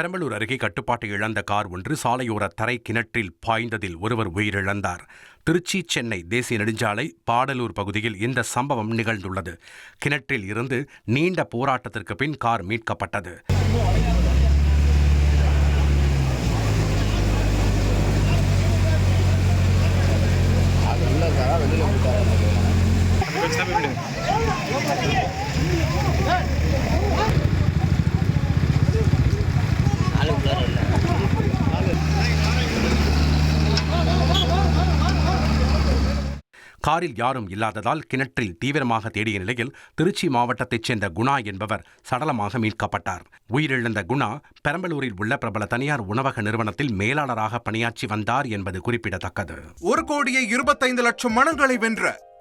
பெரம்பலூர் அருகே கட்டுப்பாட்டை இழந்த கார் ஒன்று சாலையோர தரை கிணற்றில் பாய்ந்ததில் ஒருவர் உயிரிழந்தார். திருச்சி சென்னை தேசிய நெடுஞ்சாலை பாடலூர் பகுதியில் இந்த சம்பவம் நிகழ்ந்துள்ளது. கிணற்றில் இருந்து நீண்ட போராட்டத்திற்கு பின் கார் மீட்கப்பட்டது. ஆளுக்குள்ளார காரில் யாரும் இல்லாததால் கிணற்றில் தீவிரமாக தேடிய நிலையில் திருச்சி மாவட்டத்தைச் சேர்ந்த குணா என்பவர் சடலமாக மீட்கப்பட்டார். உயிரிழந்த குணா பெரம்பலூரில் உள்ள பிரபல தனியார் உணவக நிறுவனத்தில் மேலாளராக பணியாற்றி வந்தார் என்பது குறிப்பிடத்தக்கது. ஒரு கோடியே இருபத்தைந்து லட்சம் மனங்களை வென்ற